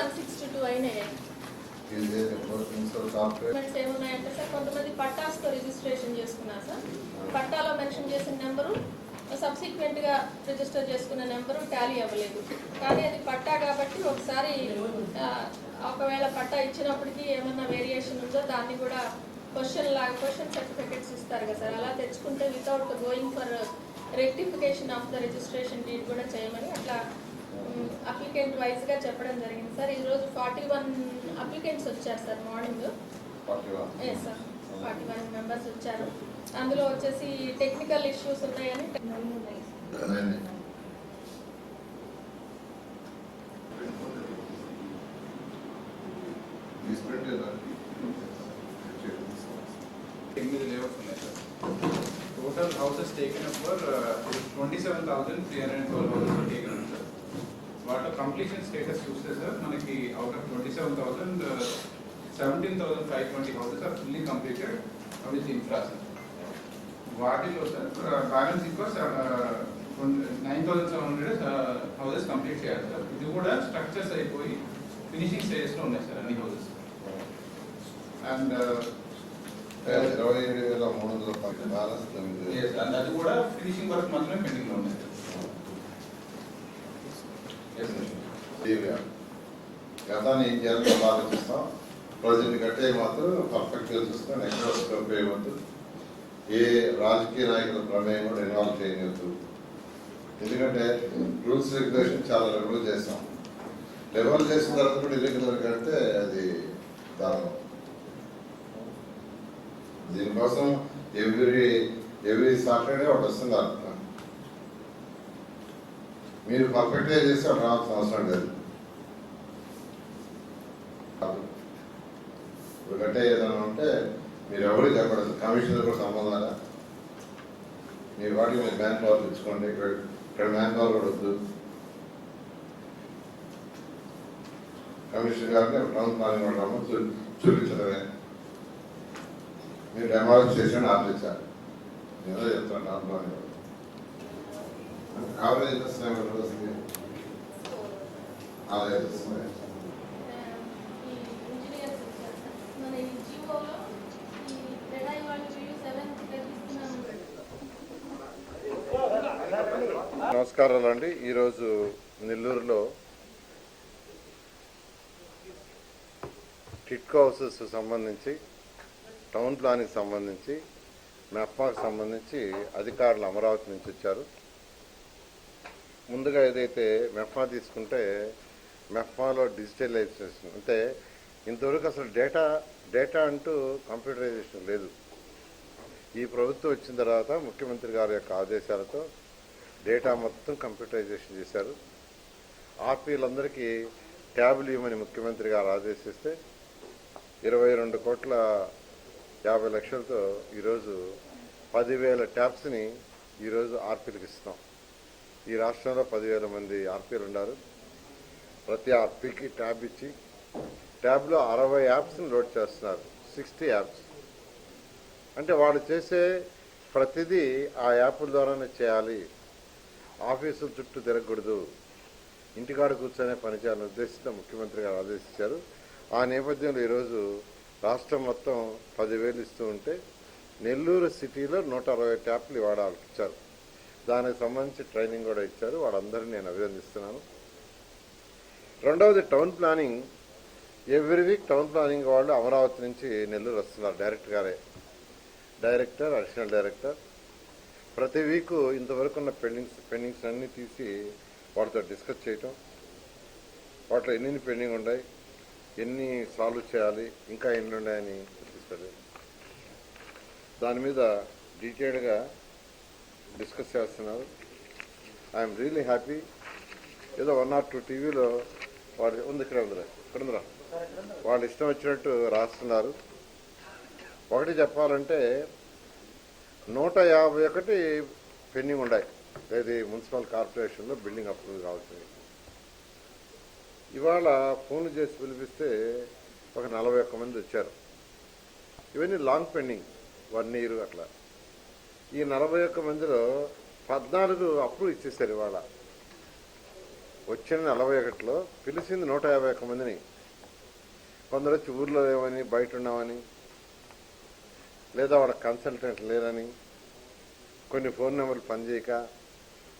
One sixty two అయినాయి. ఏమున్నాయంటే sir కొంతమంది పట్టాస్తో రిజిస్ట్రేషన్ చేసుకున్నారు సార్. పట్టాలో మెన్షన్ చేసిన నెంబరు సబ్సిక్వెంట్గా రిజిస్టర్ చేసుకున్న నెంబరు టాలీ అవ్వలేదు. కానీ అది పట్టా కాబట్టి ఒకసారి ఒకవేళ పట్టా ఇచ్చినప్పటికీ ఏమన్నా వేరియేషన్ ఉందో దాన్ని కూడా క్వశ్చన్ లాగా క్వశ్చన్ సర్టిఫికెట్స్ ఇస్తారు కదా సార్. అలా తెచ్చుకుంటే without going for rectification of the registration deed కూడా చేయమని అట్లా అప్లికెంట్ వైజ్గా చెప్పడం జరిగింది. సార్ ఈరోజు ఫార్టీ వన్ అప్లికెంట్స్ వచ్చారు sir morning forty one yes sir forty one members వచ్చారు. అందులో వచ్చేసి టెక్నికల్ ఇష్యూస్ ఉన్నాయని ఎనిమిది లేఅవుట్స్ ఉన్నాయి sir total houses taken up for twenty seven thousand three hundred twelve houses taken వాటిలో కంప్లీషన్ స్టేటస్ చూస్తే sir మనకి out of twenty seven thousand seventeen thousand five twenty houses are fully completed with infra sir వాటిలో sir balance ఇంకా nine thousand seven hundred houses complete చేయాలి sir. ఇది కూడా structures అయిపోయి finishing స్టేజ్లో ఉన్నాయి సార్ అన్ని హౌసెస్ అండ్ ఇరవై ఏడు వేల మూడు వందల బ్యాలెన్స్ అది కూడా ఫినిషింగ్ వర్క్ మాత్రమే పెండింగ్లో గతాన్ని ఏం చేయాలో ఆలోచిస్తాం. ప్రజెంట్ కట్టే మాత్రం పర్ఫెక్ట్గా చూస్తాం ఎక్కడ స్కోప్ వేయవద్దు ఏ రాజకీయ నాయకుల ప్రమేయం కూడా ఇన్వాల్వ్ చేయవద్దు ఎందుకంటే రూల్స్ రెగ్యులేషన్ చాలా రెగ్యులర్ చేస్తాం. లెవెల్ చేసిన తర్వాత కూడా ఇల్లీగల్ కడితే అది దారుణం. దీనికోసం ఎవ్రీ ఎవ్రీ సాటర్డే ఒకటి వస్తున్నారు మీరు పర్ఫెక్ట్గా చేస్తే రావాల్సిన అవసరం లేదు. ఒకటే ఏదైనా ఉంటే మీరు ఎవరు చెప్పడదు కమిషనర్ కూడా సంబంధాలా మీ వాటికి మీరు మ్యాన్ పవర్ తెచ్చుకోండి. ఇక్కడ ఇక్కడ మ్యాన్ పవర్ కూడా వద్దు. కమిషనర్ గారిని టౌన్ ప్లానింగ్ కూడా చూపించడమే. మీరు డెమాలిష్ చేసి ఆలోచించాలి ఏదో చెప్తాను టౌన్ ప్లానింగ్ కూడా. యావరేజ్ ఎంత వస్తున్నాయి ఒక వస్తున్నాయి ఈ అండి. ఈరోజు నెల్లూరులో టిట్కో హౌసెస్ సంబంధించి టౌన్ ప్లాన్కి సంబంధించి మెప్మాకు సంబంధించి అధికారులు అమరావతి నుంచి వచ్చారు. ముందుగా ఏదైతే మెఫ్మా తీసుకుంటే మెఫాలో డిజిటలైజేషన్ అంటే ఇంతవరకు అసలు డేటా డేటా అంటూ కంప్యూటరైజేషన్ లేదు. ఈ ప్రభుత్వం వచ్చిన తర్వాత ముఖ్యమంత్రి గారి యొక్క ఆదేశాలతో డేటా మొత్తం కంప్యూటరైజేషన్ చేశారు. ఆర్పీలందరికీ ట్యాబ్లు ఇవ్వమని ముఖ్యమంత్రి గారు ఆదేశిస్తే ఇరవై రెండు కోట్ల యాభై లక్షలతో ఈరోజు పదివేల ట్యాబ్స్ని ఈరోజు ఆర్పీలకు ఇస్తున్నాం. ఈ రాష్ట్రంలో పదివేల మంది ఆర్పీలు ఉన్నారు. ప్రతి ఆర్పీకి ట్యాబ్ ఇచ్చి ట్యాబ్లో అరవై యాప్స్ని లోడ్ చేస్తున్నారు. Sixty apps. అంటే వాళ్ళు చేసే ప్రతిదీ ఆ యాప్ల ద్వారానే చేయాలి. ఆఫీసుల చుట్టూ తిరగకూడదు. ఇంటికాడ కూర్చొనే పనిచేయాలని ఉద్దేశంతో ముఖ్యమంత్రి గారు ఆదేశించారు. ఆ నేపథ్యంలో ఈరోజు రాష్ట్రం మొత్తం పదివేలు ఇస్తూ ఉంటే నెల్లూరు సిటీలో నూట అరవై ట్యాప్లు ఇవాళ వాళ్ళకి ఇచ్చారు దానికి సంబంధించి ట్రైనింగ్ కూడా ఇచ్చారు. వాళ్ళందరినీ నేను అభినందిస్తున్నాను. రెండవది town planning. Every week town planning వాళ్ళు అమరావతి నుంచి నెల్లూరు వస్తున్నారు. డైరెక్టర్ గారే. Director additional director. ప్రతి వీక్ ఇంతవరకు ఉన్న పెండింగ్స్ పెండింగ్స్ అన్నీ తీసి వాటితో డిస్కస్ చేయటం. వాటిలో ఎన్ని పెండింగ్ ఉన్నాయి ఎన్ని సాల్వ్ చేయాలి ఇంకా ఎన్ని ఉన్నాయని తీసుకెళ్ళి దాని మీద డీటెయిల్డ్గా డిస్కస్ చేస్తున్నారు. ఐఎమ్ రియలీ హ్యాపీ ఏదో వన్ ఆర్ టూ టీవీలో వాడు ఉంది ఇక్కడ ఉందిరా ఇక్కడ ఉందిరా. వాళ్ళు ఇష్టం వచ్చినట్టు రాస్తున్నారు. ఒకటి చెప్పాలంటే నూట యాభై ఒకటి పెండింగ్ ఉన్నాయి ఇది మున్సిపల్ కార్పొరేషన్లో బిల్డింగ్ అప్రూవ్ కావాల్సింది ఇవాళ ఫోన్లు చేసి పిలిపిస్తే ఒక నలభై ఒక్క మంది వచ్చారు. ఇవన్నీ లాంగ్ పెండింగ్ వన్ ఇయర్ అట్లా. ఈ నలభై ఒక్క మందిలో పద్నాలుగు అప్పులు ఇచ్చేసారు ఇవాళ. వచ్చిన నలభై ఒకటిలో పిలిచింది నూట యాభై ఒక్క మందిని. కొందరు వచ్చి ఊర్లో లేవని బయట ఉన్నామని లేదా వాళ్ళ కన్సల్టెంట్ లేరని కొన్ని ఫోన్ నెంబర్లు పనిచేయక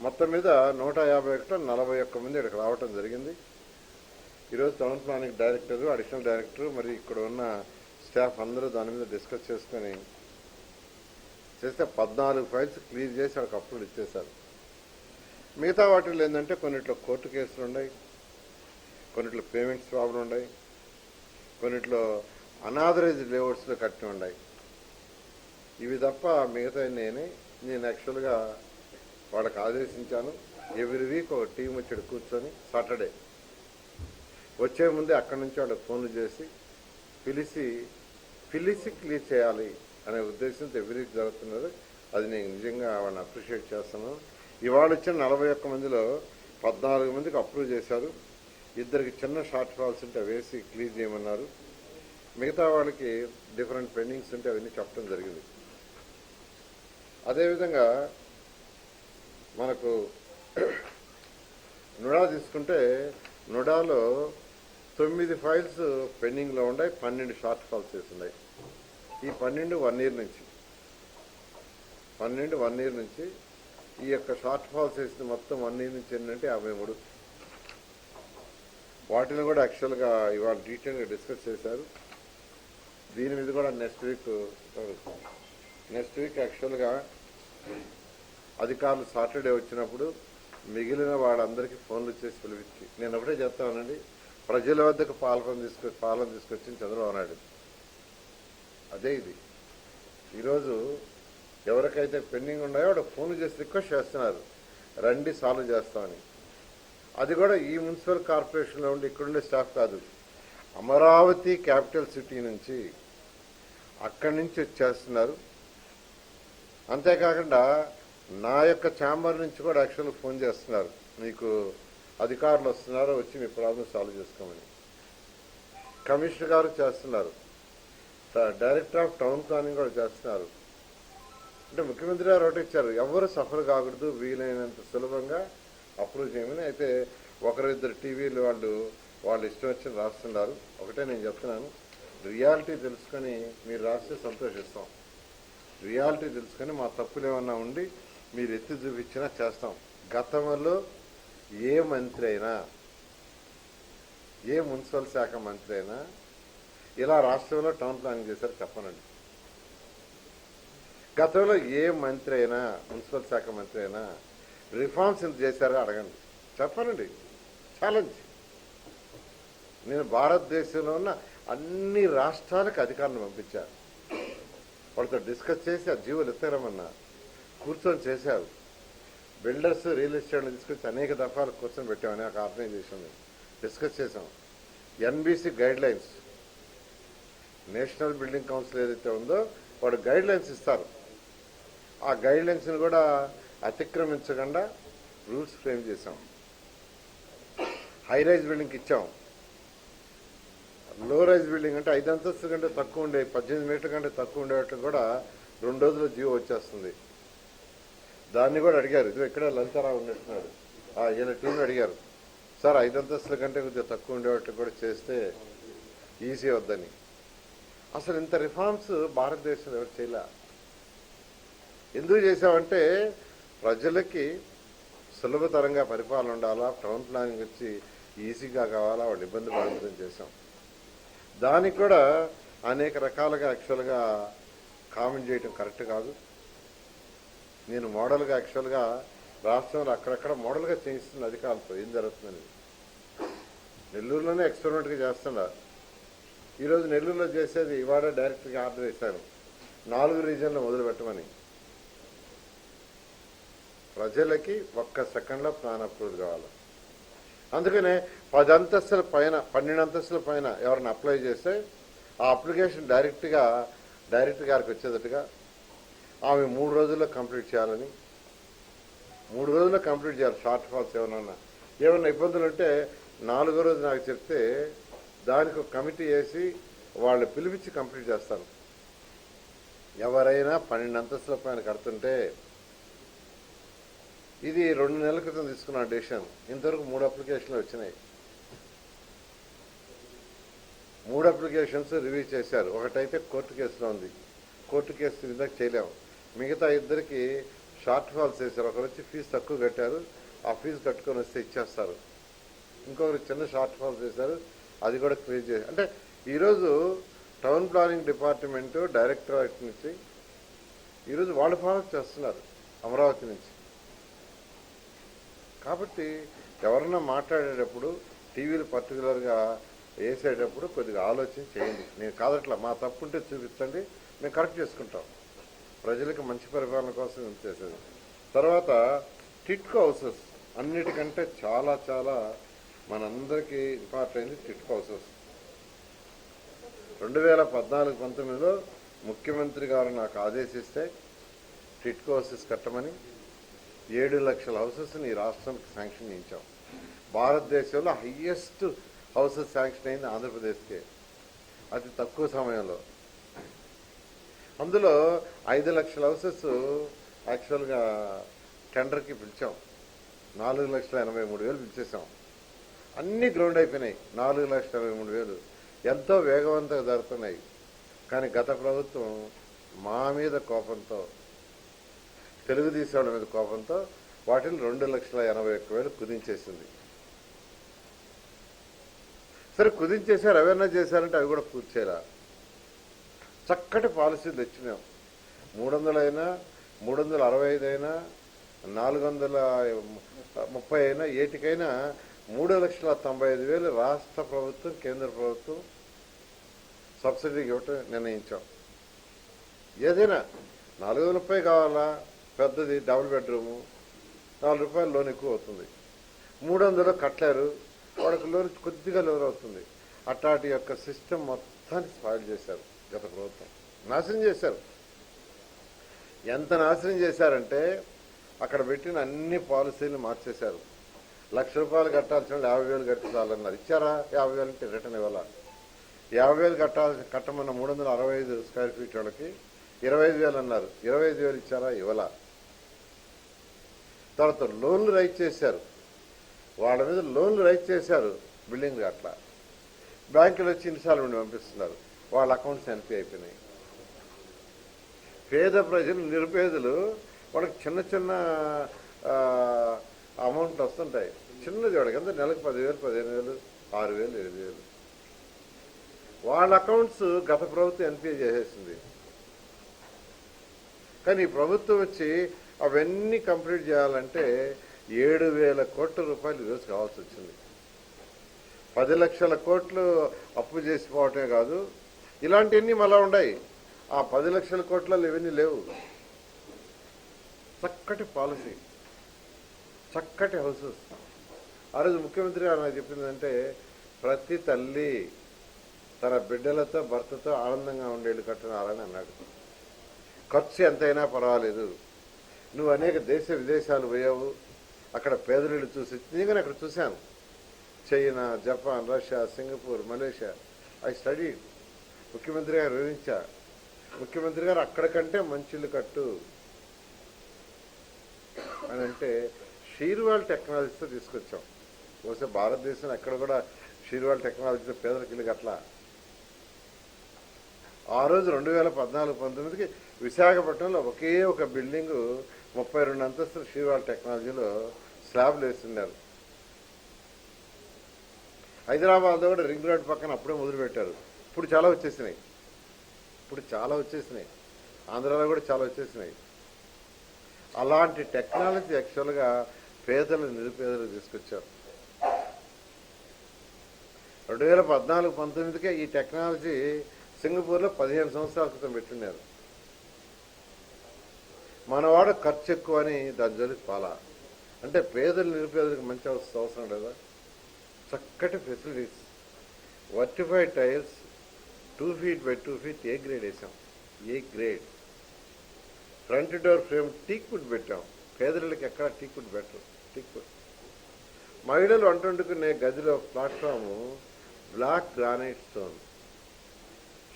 మొత్తం మీద నూట యాభై ఒకటిలో నలభై ఒక్క మంది ఇక్కడికి రావటం జరిగింది. ఈరోజు town planning director additional director మరి ఇక్కడ ఉన్న స్టాఫ్ అందరూ దాని మీద డిస్కస్ చేసుకొని చేస్తే పద్నాలుగు ఫైల్స్ క్లియర్ చేసి వాళ్ళకి అప్రూవల్ ఇచ్చేశారు. మిగతా వాటిలో ఏంటంటే కొన్నిట్లో కోర్టు కేసులు ఉన్నాయి కొన్నిట్లో పేమెంట్స్ ప్రాబ్లం ఉన్నాయి కొన్నిట్లో అనాథరైజ్ లేఅవుట్స్లో కట్టి ఉన్నాయి. ఇవి తప్ప మిగతా నేనే నేను యాక్చువల్గా వాళ్ళకి ఆదేశించాను. ఎవ్రీ వీక్ ఒక టీం వచ్చాడు కూర్చొని సాటర్డే. వచ్చే ముందే అక్కడి నుంచి వాళ్ళకి ఫోన్లు చేసి పిలిచి పిలిచి క్లియర్ చేయాలి. అనే ఉద్దేశంతో ఎవరికి జరుగుతున్నారు జరుగుతున్నది. అది నేను నిజంగా ఆవిడని అప్రిషియేట్ చేస్తున్నాను. ఇవాళ వచ్చిన నలభై ఒక్క మందిలో పద్నాలుగు మందికి అప్రూవ్ చేశారు. ఇద్దరికి చిన్న షార్ట్ ఫాల్స్ ఉంటే వేసి క్లీజ్ చేయమన్నారు. మిగతా వాళ్ళకి డిఫరెంట్ పెండింగ్స్ ఉంటే అవన్నీ చెప్పడం జరిగింది. అదేవిధంగా మనకు నుడా తీసుకుంటే నుడాలో తొమ్మిది ఫైల్స్ పెండింగ్లో ఉన్నాయి పన్నెండు షార్ట్ ఫాల్స్ ఉన్నాయి. ఈ పన్నెండు వన్ ఇయర్ నుంచి. పన్నెండు వన్ ఇయర్ నుంచి ఈ యొక్క షార్ట్ ఫాల్స్ వేసింది మొత్తం వన్ ఇయర్ నుంచి ఏంటంటే యాభై మూడు. వాటిని కూడా యాక్చువల్గా ఇవాళ డీటెయిల్గా డిస్కస్ చేశారు. దీని మీద కూడా నెక్స్ట్ వీక్ నెక్స్ట్ వీక్ యాక్చువల్గా అధికారులు సాటర్డే వచ్చినప్పుడు మిగిలిన వాళ్ళందరికీ ఫోన్లు చేసి పిలిపించి నేను ఒకటే చెప్తానండి ప్రజల వద్దకు పాలన తీసుకొచ్చి పాలన తీసుకొచ్చింది చంద్రబాబు నాయుడు. అదే ఇది. ఈరోజు ఎవరికైతే పెండింగ్ ఉన్నాయో వాడు ఫోన్ చేసి రిక్వెస్ట్ చేస్తున్నారు. రండి సాల్వ్ చేస్తామని అది కూడా ఈ మున్సిపల్ కార్పొరేషన్లో ఉండి ఇక్కడుండే స్టాఫ్ కాదు. అమరావతి క్యాపిటల్ సిటీ నుంచి అక్కడి నుంచి వచ్చేస్తున్నారు. అంతేకాకుండా నా యొక్క ఛాంబర్ నుంచి కూడా యాక్చువల్గా ఫోన్ చేస్తున్నారు. మీకు అధికారులు వస్తున్నారు వచ్చి మీ ప్రాబ్లం సాల్వ్ చేసుకోమని. కమిషనర్ గారు చేస్తున్నారు. డైరెక్టర్ ఆఫ్ టౌన్ ప్లానింగ్ కూడా చేస్తున్నారు. అంటే ముఖ్యమంత్రి గారు ఒకటి ఇచ్చారు ఎవరు సఫర్ కాకూడదు వీలైనంత సులభంగా అప్రూవ్ చేయమని. అయితే ఒకరిద్దరు టీవీలు వాళ్ళు వాళ్ళు ఇష్టం వచ్చిన రాస్తున్నారు. ఒకటే నేను చెప్తున్నాను రియాలిటీ తెలుసుకొని మీరు రాస్తే సంతోషిస్తాం. రియాలిటీ తెలుసుకొని మా తప్పులు ఏమన్నా ఉండి మీరు ఎత్తి చూపించినా చేస్తాం. గతంలో ఏ మంత్రి అయినా ఏ మున్సిపల్ శాఖ మంత్రి అయినా ఇలా రాష్ట్రంలో టౌన్ ప్లానింగ్ చేశారు చెప్పనండి. గతంలో ఏ మంత్రి అయినా మున్సిపల్ శాఖ మంత్రి అయినా రిఫార్మ్స్ ఇంత చేశారో అడగండి. చెప్పనండి. ఛాలెంజ్. నేను భారతదేశంలో ఉన్న అన్ని రాష్ట్రాలకు అధికారులను పంపించాను వాళ్ళతో డిస్కస్ చేసి ఆ జీవులు ఎత్తరమన్నా కూర్చొని చేశారు. బిల్డర్స్ రియల్ ఎస్టేట్లు తీసుకొచ్చి అనేక దఫాలు కూర్చొని పెట్టామని ఒక ఆర్గనైజేషన్ డిస్కస్ చేసాం NBC guidelines national building council ఏదైతే ఉందో వాడు గైడ్ లైన్స్ ఇస్తారు. ఆ గైడ్ లైన్స్ని కూడా అతిక్రమించకుండా రూల్స్ ఫ్రేమ్ చేసాం హై రైజ్ బిల్డింగ్కి ఇచ్చాం. లో రైజ్ బిల్డింగ్ అంటే ఐదు అంతస్తుల కంటే తక్కువ ఉండే పద్దెనిమిది మీటర్ల కంటే తక్కువ ఉండేట్లు కూడా రెండు రోజుల్లో జీవో వచ్చేస్తుంది. దాన్ని కూడా అడిగారు. ఇది ఇక్కడ లలితారావు ఉన్నట్టున్నాడు. ఈయన వీళ్ళ టీం అడిగారు. సార్ ఐదు అంతస్తుల కంటే కొద్దిగా తక్కువ ఉండేటట్టు కూడా చేస్తే ఈజీ వద్దని అసలు ఇంత రిఫార్మ్స్ భారతదేశంలో ఎవరు చేయలే. ఎందుకు చేసామంటే ప్రజలకి సులభతరంగా పరిపాలన ఉండాలా టౌన్ ప్లానింగ్ వచ్చి ఈజీగా కావాలా వాళ్ళు ఇబ్బంది పడదని చేసాం దానికి కూడా అనేక రకాలుగా యాక్చువల్గా కామెంట్ చేయటం కరెక్ట్ కాదు. నేను మోడల్గా యాక్చువల్గా రాష్ట్రంలో అక్కడక్కడ మోడల్గా చేయిస్తున్న అధికారులతో ఏం జరుగుతుందని నెల్లూరులోనే ఎక్స్పెరిమెంట్గా చేస్తున్నారు. ఈరోజు నెల్లూరులో చేసేది ఇవాళ డైరెక్ట్గా ఆర్డర్ ఇస్తాను. నాలుగు రీజన్లు మొదలు పెట్టమని. ప్రజలకి ఒక్క సెకండ్లో ప్లాన్ అప్రూవ్ కావాలి. అందుకనే పది అంతస్తుల పైన పన్నెండు అంతస్తుల పైన ఎవరైనా అప్లై చేస్తే ఆ అప్లికేషన్ డైరెక్ట్గా డైరెక్ట్ గారికి వచ్చేటట్టుగా ఆమె మూడు రోజుల్లో కంప్లీట్ చేయాలని. మూడు రోజుల్లో కంప్లీట్ చేయాలి. షార్ట్ ఫాల్స్ ఏమన్నా ఏమన్నా ఇబ్బందులు ఉంటే నాలుగో రోజు నాకు చెప్తే దానికి ఒక కమిటీ వేసి వాళ్ళు పిలిపించి కంప్లీట్ చేస్తాను ఎవరైనా పన్నెండు అంతస్తుల పైన కడుతుంటే ఇది రెండు నెలల క్రితం తీసుకున్న డెసిషన్. ఇంతవరకు మూడు అప్లికేషన్లు వచ్చినాయి. మూడు అప్లికేషన్స్ రివ్యూ చేశారు. ఒకటైతే కోర్టు కేసులో ఉంది. కోర్టు కేసు ఇందాక చేయలేము మిగతా ఇద్దరికి షార్ట్ ఫాల్స్ వేశారు ఒకరు వచ్చి ఫీజు తక్కువ కట్టారు. ఆ ఫీజు కట్టుకొని వస్తే ఇచ్చేస్తారు. ఇంకొకరు చిన్న షార్ట్ ఫాల్స్ చేశారు. అది కూడా క్లియర్ చేసి అంటే ఈరోజు టౌన్ ప్లానింగ్ డిపార్ట్మెంట్ డైరెక్టరేట్ నుంచి ఈరోజు వాళ్ళు ఫాలో చేస్తున్నారు అమరావతి నుంచి. కాబట్టి ఎవరన్నా మాట్లాడేటప్పుడు టీవీలు పర్టికులర్గా వేసేటప్పుడు కొద్దిగా ఆలోచన చేయండి. నేను కాదట్లా మా తప్పు ఉంటే చూపించండి మేము కరెక్ట్ చేసుకుంటాం. ప్రజలకు మంచి పరిపాలన కోసం చేసేది. తర్వాత టిట్కో హౌసెస్ అన్నిటికంటే చాలా చాలా మనందరికీ ఇంపార్టెంట్ అయింది టిట్కో హౌసెస్ రెండు వేల పద్నాలుగు పంతొమ్మిదిలో ముఖ్యమంత్రి గారు నాకు ఆదేశిస్తే టిట్ హౌసెస్ కట్టమని ఏడు లక్షల హౌసెస్ని ఈ రాష్ట్రానికి శాంక్షన్ చేయించాం. భారతదేశంలో హయ్యెస్ట్ హౌసెస్ శాంక్షన్ అయింది ఆంధ్రప్రదేశ్కే. అతి తక్కువ సమయంలో. అందులో ఐదు లక్షల హౌసెస్ యాక్చువల్గా టెండర్కి పిలిచాం. నాలుగు లక్షల ఎనభై మూడు వేలు పిలిచేసాం. అన్ని గ్రౌండ్ అయిపోయినాయి. నాలుగు లక్షల ఇరవై మూడు వేలు. ఎంతో వేగవంతంగా జరుగుతున్నాయి. కానీ గత ప్రభుత్వం మా మీద కోపంతో తెలుగుదేశం వాళ్ళ మీద కోపంతో వాటిని రెండు లక్షల ఎనభై ఒక్క వేలు కుదించేసింది. సరే కుదించేశారు అవన్నీ చేశారంటే అవి కూడా కూర్చేలా చక్కటి పాలసీలు తెచ్చినాం. మూడు వందలైనా మూడు వందల అరవై ఐదు అయినా నాలుగు వందల ముప్పై అయినా ఏటికైనా మూడు లక్షల తొంభై ఐదు వేలు రాష్ట్ర ప్రభుత్వం కేంద్ర ప్రభుత్వం సబ్సిడీ ఇవ్వటం నిర్ణయించాం. ఏదైనా నాలుగు వందల రూపాయలు కావాలా? పెద్దది డబుల్ బెడ్రూము. నాలుగు రూపాయలు లోన్ ఎక్కువ అవుతుంది. మూడు వందలు కట్టలేరు. వాళ్ళకి లోన్ కొద్దిగా లోన్ అవుతుంది. అట్లాంటి యొక్క సిస్టమ్ మొత్తాన్ని స్పాయిల్ చేశారు గత ప్రభుత్వం. నాశనం చేశారు. ఎంత నాశనం చేశారంటే అక్కడ పెట్టిన అన్ని పాలసీలు మార్చేశారు. లక్ష రూపాయలు కట్టాల్సిన యాభై వేలు కట్టాలన్నారు. ఇచ్చారా? యాభై వేలు అంటే రిటర్న్ ఇవ్వాలా? యాభై వేలు కట్టాల్సి కట్టమన్న మూడు వందల అరవై ఐదు స్క్వేర్ ఫీట్ వాళ్ళకి ఇరవై ఐదు వేలు అన్నారు. ఇరవై ఐదు వేలు ఇచ్చారా? ఇవ్వాల? తర్వాత లోన్లు రైట్ చేశారు. వాళ్ళ మీద లోన్లు రైట్ చేశారు బిల్డింగ్ అట్లా. బ్యాంకులు వచ్చి ఇన్స్టాల్మెంట్ పంపిస్తున్నారు. వాళ్ళ అకౌంట్స్ ఎన్పీ అయిపోయినాయి. పేద ప్రజలు నిరుపేదలు వాళ్ళకి చిన్న చిన్న అమౌంట్ వస్తుంటాయి. చిన్నది వాడికి అంతా నెలకు పదివేలు పదిహేను వేలు ఆరు వేలు ఎనిమిది వేలు. వాళ్ళ అకౌంట్స్ గత ప్రభుత్వం ఎన్పిఏ చేసేసింది. కానీ ఈ ప్రభుత్వం వచ్చి అవన్నీ కంప్లీట్ చేయాలంటే ఏడు వేల కోట్ల రూపాయలు ఈరోజు కావాల్సి వచ్చింది. పది లక్షల కోట్లు అప్పు చేసిపోవటమే కాదు ఇలాంటివన్నీ మళ్ళా ఉన్నాయి ఆ పది లక్షల కోట్లలో ఇవన్నీ లేవు. చక్కటి పాలసీ. చక్కటి హౌసెస్ ఆ రోజు ముఖ్యమంత్రి గారు నాకు చెప్పిందంటే ప్రతి తల్లి తన బిడ్డలతో భర్తతో ఆనందంగా ఉండేళ్ళు కట్టినారని అన్నాడు. ఖర్చు ఎంతైనా పర్వాలేదు. నువ్వు అనేక దేశ విదేశాలు పోయావు. అక్కడ పేదరిళ్ళు చూసి నేను అక్కడ చూశాను. China Japan Russia Singapore Malaysia I study ముఖ్యమంత్రి గారు వివరించా. ముఖ్యమంత్రి గారు అక్కడికంటే మంచిళ్ళు కట్టు. అని అంటే షీర్వాల్ టెక్నాలజీతో తీసుకొచ్చాం. బహుశా భారతదేశం ఎక్కడ కూడా షీర్వాల్ టెక్నాలజీతో పేదలకు ఇల్లు ఆ రోజు రెండు వేల పద్నాలుగు పంతొమ్మిదికి విశాఖపట్నంలో ఒకే ఒక బిల్డింగ్ ముప్పై రెండు అంతస్తులు షీర్వాల్ టెక్నాలజీలో స్లాబ్లు వేస్తున్నారు. హైదరాబాద్లో కూడా రింగ్ రోడ్ పక్కన అప్పుడే మొదలుపెట్టారు. ఇప్పుడు చాలా వచ్చేసినాయి. ఇప్పుడు చాలా వచ్చేసినాయి. ఆంధ్రాలో కూడా చాలా వచ్చేసినాయి. అలాంటి టెక్నాలజీ యాక్చువల్గా పేదలు నిరుపేదలు తీసుకొచ్చారు. రెండు వేల పద్నాలుగు పంతొమ్మిదికే ఈ టెక్నాలజీ సింగపూర్లో పదిహేను సంవత్సరాల క్రితం పెట్టున్నారు మనవాడు ఖర్చు ఎక్కువ అని దాని జోలికి పాలా. అంటే పేదలు నిరుపేదలకు మంచి అవసరం లేదా? చక్కటి facilities. Vitrified tiles two feet by two feet A grade వేసాం. A grade? Front door frame teak wood పెట్టాం. పేదలకు ఎక్కడ టీక్ బెటర్? పెట్టరు టీక్ మహిళలు వంటొండుకునే గదిలో platform black granite stone.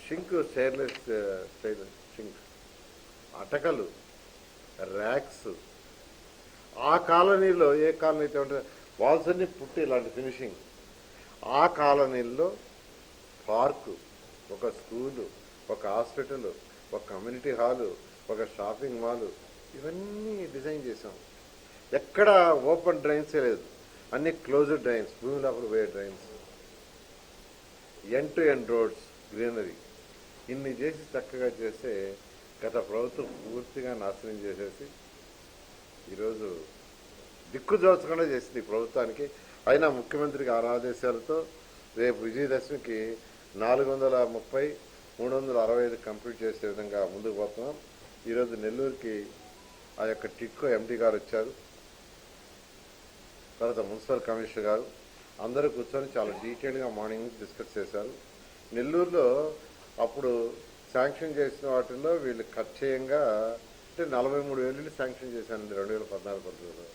Sink stainless steel sink అటకలు racks. ఆ కాలనీలో ఏ కాలనీ అయితే ఉంటే వాల్స్ అన్ని పుట్టి ఇలాంటి ఫినిషింగ్. ఆ కాలనీల్లో పార్కు ఒక స్కూలు ఒక హాస్పిటల్ ఒక కమ్యూనిటీ హాలు ఒక షాపింగ్ మాలు ఇవన్నీ డిజైన్ చేసాం ఎక్కడ ఓపెన్ డ్రైన్స్ లేదు. అన్ని క్లోజ్డ్ డ్రైన్స్ భూమి లోపల పోయే drains. End to end roads greenery ఇన్ని చేసి చక్కగా చేస్తే గత ప్రభుత్వం పూర్తిగా నాశనం చేసేసి ఈరోజు దిక్కు దోచకుండా చేసింది ప్రభుత్వానికి. అయినా ముఖ్యమంత్రికి ఆరాదేశాలతో రేపు విజయదశమికి నాలుగు వందల ముప్పై మూడు వందల అరవై ఐదు కంప్లీట్ చేసే విధంగా ముందుకు పోతున్నాం. ఈరోజు నెల్లూరుకి ఆ యొక్క టిక్కో ఎండి గారు వచ్చారు. తర్వాత మున్సిపల్ కమిషనర్ గారు అందరూ కూర్చొని చాలా డీటెయిల్గా మార్నింగ్ డిస్కస్ చేశారు. నెల్లూరులో అప్పుడు శాంక్షన్ చేసిన వాటిల్లో వీళ్ళు ఖర్చేయంగా అంటే నలభై మూడు వేలు శాంక్షన్ చేశానండి రెండు వేల పద్నాలుగు పంతొమ్మిదిలో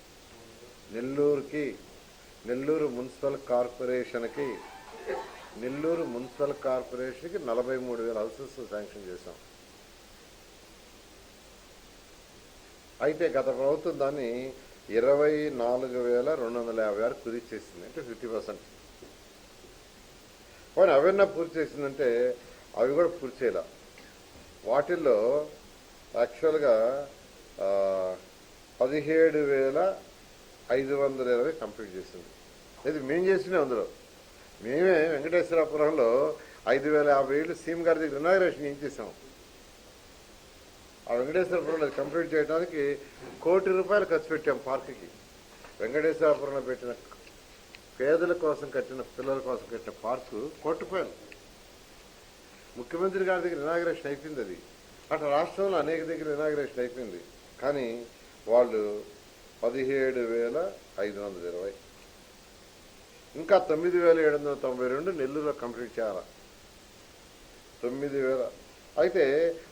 నెల్లూరుకి నెల్లూరు మున్సిపల్ కార్పొరేషన్కి నెల్లూరు మున్సిపల్ కార్పొరేషన్కి నలభై మూడు వేల హౌసెస్ శాంక్షన్ చేశాం. అయితే గత ప్రభుత్వం దాన్ని ఇరవై నాలుగు వేల రెండు వందల యాభై ఆరు పూర్తి చేసింది. అంటే ఫిఫ్టీ పర్సెంట్. పోనీ అవన్నీ పూర్తి చేసిందంటే అవి కూడా పూర్తి చేయాల. వాటిల్లో యాక్చువల్గా పదిహేడు వేల ఐదు వందల ఇరవై కంప్లీట్ చేసింది. ఇది మేము చేసినాం అందులో. మేమే వెంకటేశ్వరపురంలో ఐదు వేల యాభై ఏళ్ళు సీఎం గారి దగ్గర ఇనాగరేషన్ ఏం చేసాము ఆ వెంకటేశ్వరపురంలో కంప్లీట్ చేయడానికి కోటి రూపాయలు ఖర్చు పెట్టాం పార్కుకి. వెంకటేశ్వరపురంలో పెట్టిన పేదల కోసం కట్టిన పిల్లల కోసం కట్టిన పార్కు కోటి రూపాయలు ముఖ్యమంత్రి గారి దగ్గర ఇనాగ్రేషన్ అయిపోయింది అది. అట్లా రాష్ట్రంలో అనేక దగ్గర ఇనాగ్రేషన్ అయిపోయింది. కానీ వాళ్ళు పదిహేడు వేల ఐదు వందల ఇరవై. ఇంకా తొమ్మిది వేల ఏడు వందల తొంభై రెండు నెల్లూరులో కంప్లీట్ చేయాలి? తొమ్మిది వేల అయితే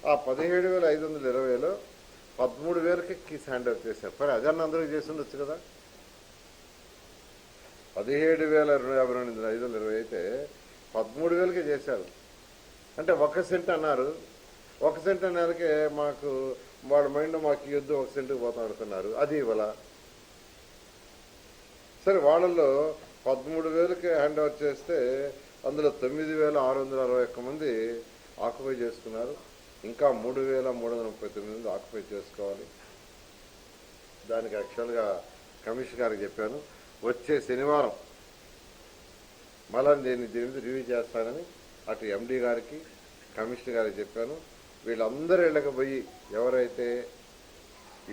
ఆ పదిహేడు వేల ఐదు వందల ఇరవైలో పదమూడు వేలకి కీస్ హ్యాండ్ ఓవర్ చేశారు. మరి అదన్న అందరికీ చేసి ఉండొచ్చు కదా. పదిహేడు వేల యాభై రెండు ఐదు వందల ఇరవై అయితే పదమూడు వేలకే చేశారు. అంటే ఒక సెంట్ అన్నారు. ఒక సెంట్ అనేకే మాకు వాళ్ళ మైండ్ మాకు యుద్ధం ఒక సెంట్కి పోతాం అనుకున్నారు. అది ఇవ్వాల సరే వాళ్ళల్లో పదమూడు వేలకి హ్యాండ్ ఓవర్ చేస్తే అందులో తొమ్మిది వేల ఆరు వందల అరవై ఒక్క మంది ఆక్యుపై చేసుకున్నారు. ఇంకా మూడు వేల మూడు వందల ముప్పై తొమ్మిది ఆక్యుపై చేసుకోవాలి. దానికి యాక్చువల్గా కమిషన్ గారికి చెప్పాను వచ్చే శనివారం మళ్ళీ దీన్ని దీని మీద రివ్యూ చేస్తానని అటు ఎండీ గారికి కమిషనర్ గారికి చెప్పాను. వీళ్ళందరూ ఇళ్ళకి పోయి ఎవరైతే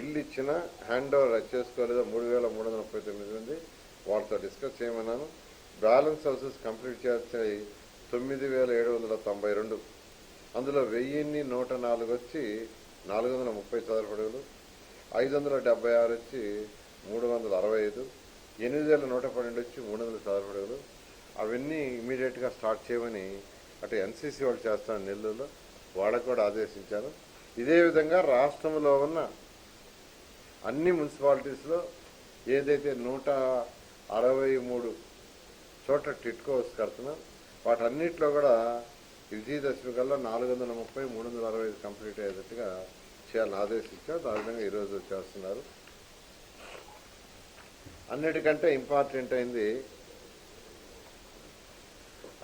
ఇల్లు ఇచ్చిన హ్యాండ్ ఓవర్ చేసుకోలేదో మూడు వేల మూడు వందల ముప్పై తొమ్మిది మంది వాళ్ళతో డిస్కస్ చేయమన్నాను. బ్యాలెన్స్ హౌసెస్ కంప్లీట్ చేయాల్సినవి తొమ్మిది వేల ఏడు వందల తొంభై రెండు అందులో వెయ్యిన్ని నూట నాలుగు వచ్చి నాలుగు వందల ముప్పై చదరపడుగులు ఐదు వందల డెబ్బై ఆరు వచ్చి మూడు వందల అరవై ఐదు ఎనిమిది వేల నూట పన్నెండు వచ్చి మూడు వందల చదరపడుగులు. అవన్నీ ఇమీడియట్గా స్టార్ట్ చేయమని అటు ఎన్సీసీ వాళ్ళు చేస్తాను నెల్లూరులో వాళ్ళకు కూడా ఆదేశించాను. ఇదే విధంగా రాష్ట్రంలో ఉన్న అన్ని మున్సిపాలిటీస్లో ఏదైతే నూట అరవై మూడు చోట్ల టిట్కోస్ కడుతున్నాం వాటన్నిటిలో కూడా విజయదశమి కల్లా నాలుగు వందల ముప్పై మూడు వందల అరవై ఐదు కంప్లీట్ అయ్యేటట్టుగా చేయాలని ఆదేశించారు. ఆ విధంగా ఈరోజు చేస్తున్నారు. అన్నిటికంటే ఇంపార్టెంట్ అయింది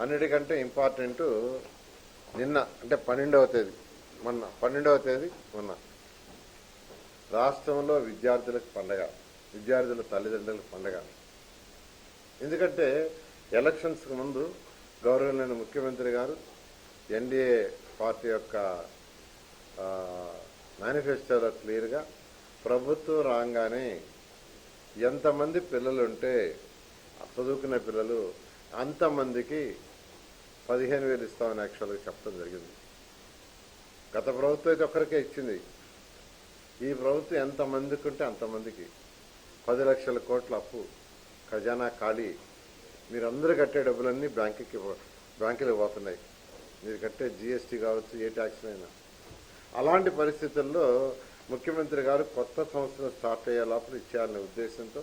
అన్నిటికంటే ఇంపార్టెంట్ నిన్న అంటే పన్నెండవ తేదీ మొన్న పన్నెండవ తేదీ మొన్న. రాష్ట్రంలో విద్యార్థులకు పండగ విద్యార్థుల తల్లిదండ్రులకు పండగ. ఎందుకంటే ఎలక్షన్స్కి ముందు గౌరవనీయ ముఖ్యమంత్రి గారు ఎన్డీఏ పార్టీ యొక్క మేనిఫెస్టోలో క్లియర్గా ప్రభుత్వం రాగానే ఎంతమంది పిల్లలు ఉంటే చదువుకున్న పిల్లలు అంతమందికి పదిహేను వేలు ఇస్తామని యాక్చువల్గా చెప్పడం జరిగింది. గత ప్రభుత్వం అయితే ఒక్కరికే ఇచ్చింది. ఈ ప్రభుత్వం ఎంతమందికి ఉంటే అంతమందికి. పది లక్షల కోట్ల అప్పు ఖజానా ఖాళీ. మీరందరూ కట్టే డబ్బులన్నీ బ్యాంకుకి బ్యాంకులకు పోతున్నాయి. మీరు కట్టే జిఎస్టీ కావచ్చు ఏ ట్యాక్స్ అయినా. అలాంటి పరిస్థితుల్లో ముఖ్యమంత్రి గారు కొత్త సంవత్సరం స్టార్ట్ అయ్యే లోపల ఇచ్చేయాలనే ఉద్దేశంతో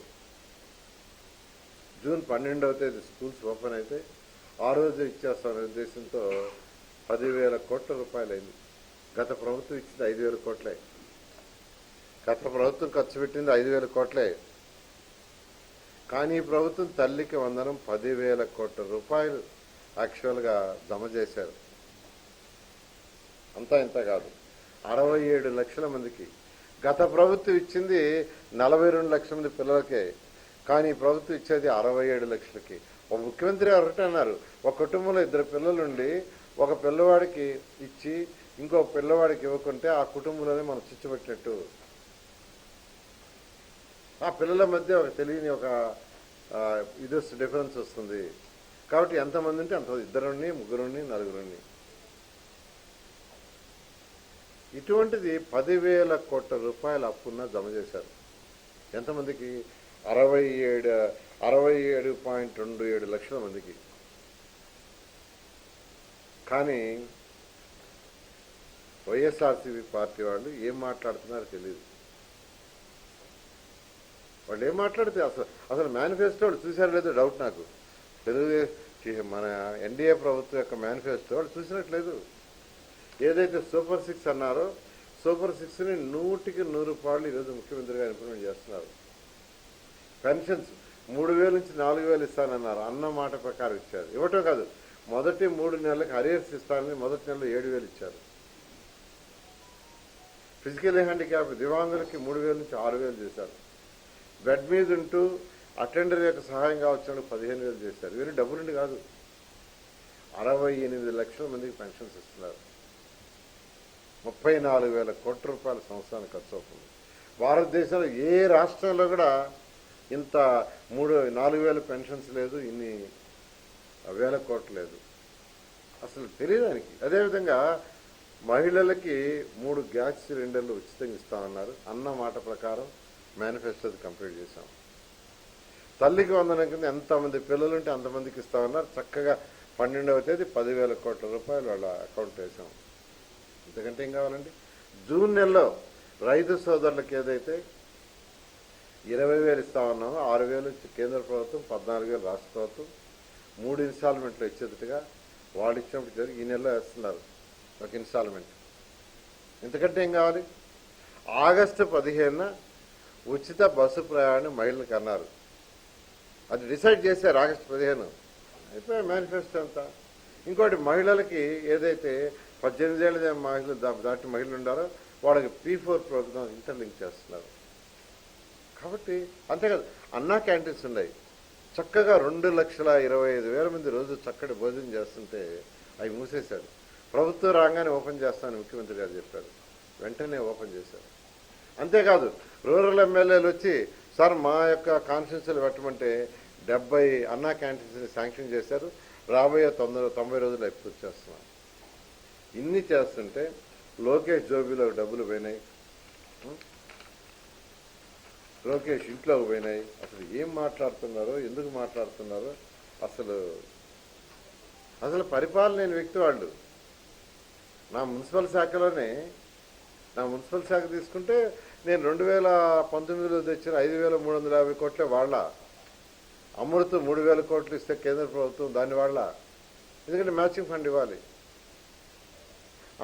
జూన్ పన్నెండవ తేదీ స్కూల్స్ ఓపెన్ అయితే ఆ రోజు ఇచ్చేస్తామనే ఉద్దేశంతో పదివేల కోట్ల రూపాయలైంది. గత ప్రభుత్వం ఇచ్చింది ఐదు వేల కోట్లే. గత ప్రభుత్వం ఖర్చు పెట్టింది ఐదు వేల కోట్లే. కానీ ఈ ప్రభుత్వం తల్లికి వందనం పదివేల కోట్ల రూపాయలు యాక్చువల్గా జమ చేశారు. అంతా ఇంత కాదు. అరవై ఏడు లక్షల మందికి. గత ప్రభుత్వం ఇచ్చింది నలభై రెండు లక్షల మంది పిల్లలకే. కానీ ప్రభుత్వం ఇచ్చేది అరవై ఏడు లక్షలకి. ఒక ముఖ్యమంత్రి ఒకటి అన్నారు ఒక కుటుంబంలో ఇద్దరు పిల్లలుండి ఒక పిల్లవాడికి ఇచ్చి ఇంకో పిల్లవాడికి ఇవ్వకుంటే ఆ కుటుంబంలోనే మనం చిచ్చుపెట్టినట్టు ఆ పిల్లల మధ్య ఒక తెలియని ఒక ఇది డిఫరెన్స్ వస్తుంది. కాబట్టి ఎంతమంది ఉంటే అంత ఇద్దరుని ముగ్గురుని నలుగురుని ఇటువంటిది పదివేల కోట్ల రూపాయల అప్పున్న జమ చేశారు. ఎంతమందికి? అరవై ఏడు అరవై ఏడు పాయింట్ రెండు ఏడు లక్షల మందికి. కానీ వైఎస్ఆర్సీపీ పార్టీ వాళ్ళు ఏం మాట్లాడుతున్నారో తెలియదు వాళ్ళు ఏం మాట్లాడితే అసలు అసలు మేనిఫెస్టోలు చూశారు చూసారో లేదో డౌట్ నాకు. తెలుగుదేశం మన ఎన్డీఏ ప్రభుత్వం యొక్క మేనిఫెస్టో వాళ్ళు చూసినట్లేదు ఏదైతే సూపర్ సిక్స్ అన్నారో సూపర్ సిక్స్ని నూటికి నూరు పాళ్ళు ఈరోజు ముఖ్యమంత్రి గారు ఇంప్లిమెంట్ చేస్తున్నారు. పెన్షన్స్ మూడు వేల నుంచి నాలుగు వేలు ఇస్తానన్నారు. అన్న మాట ప్రకారం ఇచ్చారు. ఇవ్వటం కాదు. మొదటి మూడు నెలలకు అరియర్స్ ఇస్తానని మొదటి నెలలో ఏడు వేలు ఇచ్చారు. ఫిజికల్ హ్యాండిక్యాప్ దివాంగులకి మూడు వేల నుంచి ఆరు వేలు చేశారు. బెడ్ మీద ఉంటూ అటెండర్ యొక్క సహాయం కావచ్చు పదిహేను వేలు చేశారు. ఇవన్నీ డబ్బులుండి కాదు. అరవై ఎనిమిది లక్షల మందికి పెన్షన్స్ ఇస్తున్నారు. ముప్పై నాలుగు వేల కోట్ల రూపాయల సంవత్సరానికి ఖర్చు అవుతుంది. భారతదేశంలో ఏ రాష్ట్రంలో కూడా ఇంత మూడు నాలుగు వేల పెన్షన్స్ లేదు ఇన్ని వేల కోట్లు లేదు. అసలు తెలియదానికి అదేవిధంగా మహిళలకి మూడు గ్యాస్ సిలిండర్లు ఉచితంగా ఇస్తామన్నారు. అన్న మాట ప్రకారం మేనిఫెస్టో కంప్లీట్ చేశాం. తల్లికి వందనం కింద ఎంతమంది పిల్లలుంటే అంతమందికి ఇస్తామన్నారు. చక్కగా పన్నెండవ తేదీ పదివేల కోట్ల రూపాయలు వాళ్ళ అకౌంట్ వేసాం ఇంతకంటే ఏం కావాలండి? జూన్ నెలలో రైతు సోదరులకు ఏదైతే ఇరవై వేలు ఇస్తామన్నామో ఆరు వేలు కేంద్ర ప్రభుత్వం పద్నాలుగు వేలు రాష్ట్ర ప్రభుత్వం మూడు ఇన్స్టాల్మెంట్లు ఇచ్చేటట్టుగా వాళ్ళు ఇచ్చినప్పుడు జరిగి ఈ నెలలో వేస్తున్నారు ఒక ఇన్స్టాల్మెంట్. ఇంతకంటే ఏం కావాలి? ఆగస్టు పదిహేనున ఉచిత బస్సు ప్రయాణం మహిళలకు అన్నారు. అది డిసైడ్ చేశారు ఆగస్టు పదిహేను. అయిపోయి మేనిఫెస్టో అంతా. ఇంకోటి మహిళలకి ఏదైతే పద్దెనిమిది ఏళ్ళ మహిళలు దాటి మహిళలు ఉండారు వాళ్ళకి పీ ఫోర్ ప్రోగ్రామ్ ఇంటర్లింక్ చేస్తున్నారు. కాబట్టి అంతేకాదు అన్నా క్యాంటీన్స్ ఉన్నాయి. చక్కగా రెండు లక్షల ఇరవై ఐదు వేల మంది రోజు చక్కటి భోజనం చేస్తుంటే అవి మూసేశాడు ప్రభుత్వం రాగానే ఓపెన్ చేస్తానని ముఖ్యమంత్రి గారు చెప్పారు. వెంటనే ఓపెన్ చేశారు. అంతేకాదు రూరల్ ఎమ్మెల్యేలు వచ్చి సార్ మా యొక్క కాన్స్టిట్యూన్సీలు పెట్టమంటే డెబ్బై అన్నా క్యాంటీన్స్ని శాంక్షన్ చేశారు. రాబోయే తొందర తొంభై రోజులు ఎప్పుడు చేస్తున్నాం. ఇన్ని చేస్తుంటే లోకేష్ జోబీలో డబ్బులు పోయినాయి. లోకేష్ ఇంట్లోకి పోయినాయి. అసలు ఏం మాట్లాడుతున్నారో ఎందుకు మాట్లాడుతున్నారో అసలు అసలు పరిపాలన వ్యక్తి వాళ్ళు. నా మున్సిపల్ శాఖలోనే నా మున్సిపల్ శాఖ తీసుకుంటే నేను రెండు వేల పంతొమ్మిదిలో తెచ్చిన ఐదు వేల మూడు వందల యాభై కోట్లే వాళ్ళ. అమృతం మూడు వేల కోట్లు ఇస్తే కేంద్ర ప్రభుత్వం దాన్ని వాళ్ళ. ఎందుకంటే మ్యాచింగ్ ఫండ్ ఇవ్వాలి.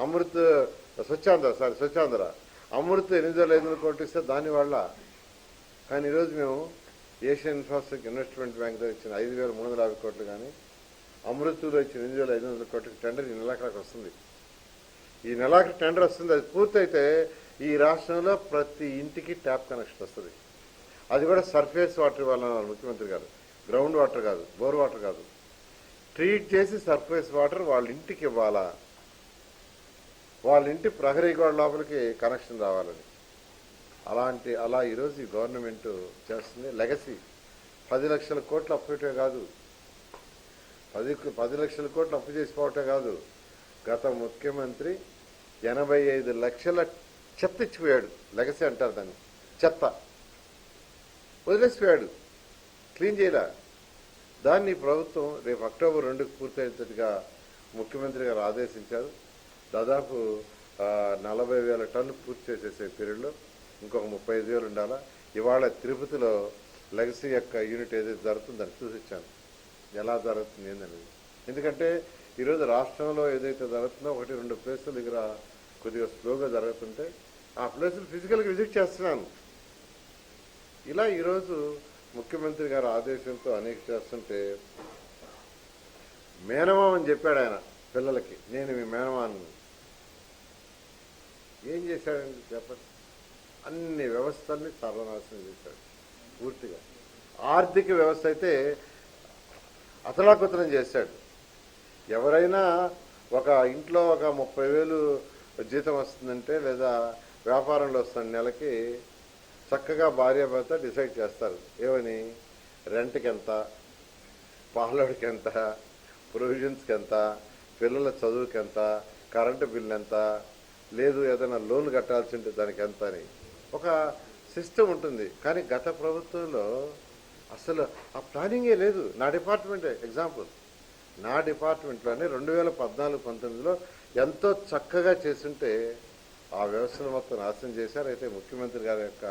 అమృత్ స్వచ్ఛాంధ్ర సారీ స్వచ్ఛాంధ్ర. అమృత్ ఎనిమిది వేల ఐదు వందల కోట్లు ఇస్తే దాని కానీ ఈరోజు మేము ఏషియన్ ఇన్ఫ్రాస్ట్రక్చర్ ఇన్వెస్ట్మెంట్ బ్యాంక్ దగ్గర ఇచ్చిన ఐదు వేల మూడు వందల యాభై కోట్లు కానీ అమృత్లో ఇచ్చిన ఎనిమిది వేల ఐదు వందల కోట్లకి టెండర్ ఈ నెలాఖరికి వస్తుంది. ఈ నెలాఖరి టెండర్ వస్తుంది అది పూర్తయితే ఈ రాష్ట్రంలో ప్రతి ఇంటికి ట్యాప్ కనెక్షన్ వస్తుంది. అది కూడా సర్ఫేస్ వాటర్ ఇవ్వాలన్నారు ముఖ్యమంత్రి గారు. గ్రౌండ్ వాటర్ కాదు బోర్ వాటర్ కాదు. ట్రీట్ చేసి సర్ఫేస్ వాటర్ వాళ్ళ ఇంటికి ఇవ్వాలా? వాళ్ళ ఇంటి ప్రహరీ గోడ లోపలికి కనెక్షన్ రావాలని. అలాంటి అలా ఈరోజు ఈ గవర్నమెంట్ చేస్తుంది. లెగసీ పది లక్షల కోట్లు అప్పు కాదు. పది పది లక్షల కోట్లు అప్పు చేసిపోవటం కాదు. గత ముఖ్యమంత్రి ఎనభై ఐదు లక్షల చెత్త ఇచ్చిపోయాడు. లెగసీ అంటారు దాన్ని. చెత్త. వదిలేసిపోయాడు. క్లీన్ చేయలే. దాన్ని ప్రభుత్వం రేపు అక్టోబర్ రెండుకు పూర్తయ్యేటట్టుగా ముఖ్యమంత్రి గారు ఆదేశించారు. దాదాపు నలభై వేల టన్ను పూర్తి చేసేసే పీరియడ్లో ఇంకొక ముప్పై ఐదు వేలు ఉండాలా? ఇవాళ తిరుపతిలో లెగసీ యొక్క యూనిట్ ఏదైతే జరుగుతుందో దాన్ని చూసి ఎలా జరుగుతుంది ఏందనేది. ఎందుకంటే ఈరోజు రాష్ట్రంలో ఏదైతే జరుగుతుందో ఒకటి రెండు ప్లేసుల దగ్గర కొద్దిగా స్లోగా జరుగుతుంటే ఆ ప్లేసులు ఫిజికల్గా విజిట్ చేస్తున్నాను. ఇలా ఈరోజు ముఖ్యమంత్రి గారి ఆదేశంతో అనేక చేస్తుంటే మేనమామ అని చెప్పాడు ఆయన పిల్లలకి. నేను మీ మేనమాన్ని. ఏం చేశాడండి చెప్పండి. అన్ని వ్యవస్థల్ని సర్వనాశనం చేశాడు పూర్తిగా. ఆర్థిక వ్యవస్థ అయితే అతలాకుతలం చేశాడు. ఎవరైనా ఒక ఇంట్లో ఒక ముప్పై వేలు జీతం వస్తుందంటే లేదా వ్యాపారంలో వస్తున్న నెలకి చక్కగా భార్యాభర్త డిసైడ్ చేస్తారు. ఏమని? రెంట్కి ఎంత పాలోడికి ఎంత ప్రొవిజన్స్కి ఎంత పిల్లల చదువుకి ఎంత కరెంటు బిల్లు ఎంత? లేదు ఏదైనా లోన్ కట్టాల్సి ఉంటే దానికి ఎంత అని. ఒక సిస్టమ్ ఉంటుంది. కానీ గత ప్రభుత్వంలో అసలు ఆ ప్లానింగే లేదు. నా డిపార్ట్మెంటే ఎగ్జాంపుల్. నా డిపార్ట్మెంట్లోనే రెండు వేల పద్నాలుగు పంతొమ్మిదిలో ఎంతో చక్కగా చేస్తుంటే ఆ వ్యవస్థను మొత్తం నాశనం చేశారు. అయితే ముఖ్యమంత్రి గారి యొక్క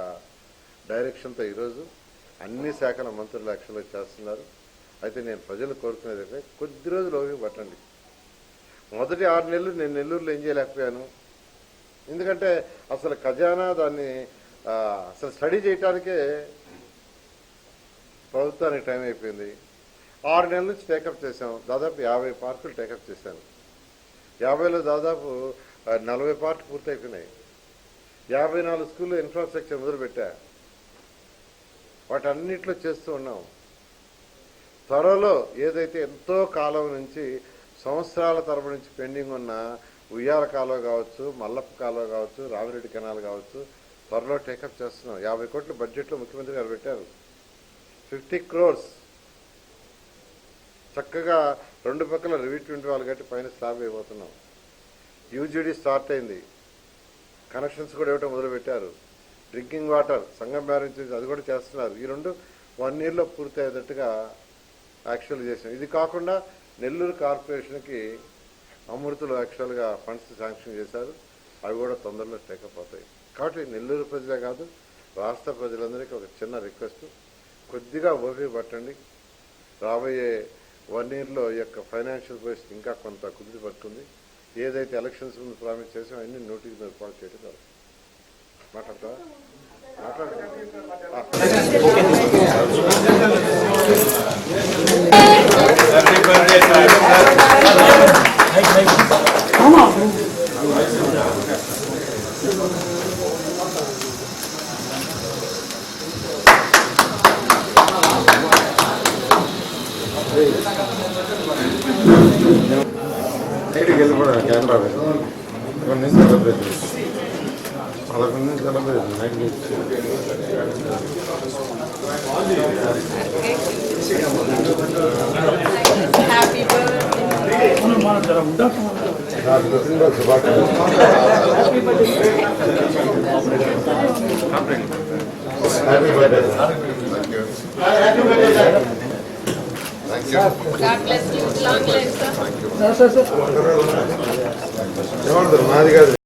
డైరెక్షన్తో ఈరోజు అన్ని శాఖల మంత్రులు యాక్షన్లో చేస్తున్నారు. అయితే నేను ప్రజలు కోరుకునేది అయితే కొద్ది రోజులు ఓపిక పట్టండి. మొదటి ఆరు నెలలు నేను నెల్లూరులో ఏం చేయలేకపోయాను? ఎందుకంటే అసలు ఖజానా దాన్ని అసలు స్టడీ చేయటానికే ప్రభుత్వానికి టైం అయిపోయింది. ఆరు నెలల నుంచి టేకప్ చేశాం. దాదాపు యాభై పార్కులు టేకప్ చేశాను యాభైలో దాదాపు నలభై పార్కులు పూర్తయిపోయినాయి. యాభై నాలుగు స్కూల్లో ఇన్ఫ్రాస్ట్రక్చర్ మొదలుపెట్టా. వాటన్నిట్లో చేస్తూ ఉన్నాం. త్వరలో ఏదైతే ఎంతో కాలం నుంచి సంవత్సరాల తరపు నుంచి పెండింగ్ ఉన్న ఉయ్యాల కాలువ కావచ్చు మల్లప్ప కాలువ కావచ్చు రామిరెడ్డి కెనాల్ కావచ్చు త్వరలో టేకప్ చేస్తున్నాం. యాభై కోట్ల బడ్జెట్లో ముఖ్యమంత్రి గారు పెట్టారు. ఫిఫ్టీ క్రోర్స్. చక్కగా రెండు పక్కల రివిట్మెంట్ వాళ్ళు కట్టి పైన స్లాబ్ అయిపోతున్నాం యూజీడీ స్టార్ట్ అయింది. కనెక్షన్స్ కూడా ఇవ్వటం మొదలుపెట్టారు. డ్రింకింగ్ వాటర్ సంఘం బ్యారేజ్ అది కూడా చేస్తున్నారు. ఈ రెండు వన్ ఇయర్లో పూర్తి అయ్యేటట్టుగా యాక్చువల్ చేసాం ఇది కాకుండా నెల్లూరు కార్పొరేషన్కి అమృతులు యాక్చువల్గా ఫండ్స్ శాంక్షన్ చేశారు. అవి కూడా తొందరలో టేకప్ అవుతాయి. కాబట్టి నెల్లూరు ప్రజలే కాదు రాష్ట్ర ప్రజలందరికీ ఒక చిన్న రిక్వెస్ట్ కొద్దిగా ఓపిక పట్టండి. రాబోయే వన్ ఇయర్లో ఈ యొక్క ఫైనాన్షియల్ పరిస్థితి ఇంకా కొంత కుదిరి పడుతుంది. ఏదైతే ఎలక్షన్స్ ముందు ప్రామిస్ చేసామో అన్ని నోటీస్ మీద పాటు చేయడం కాదు మాట్లాడతావా?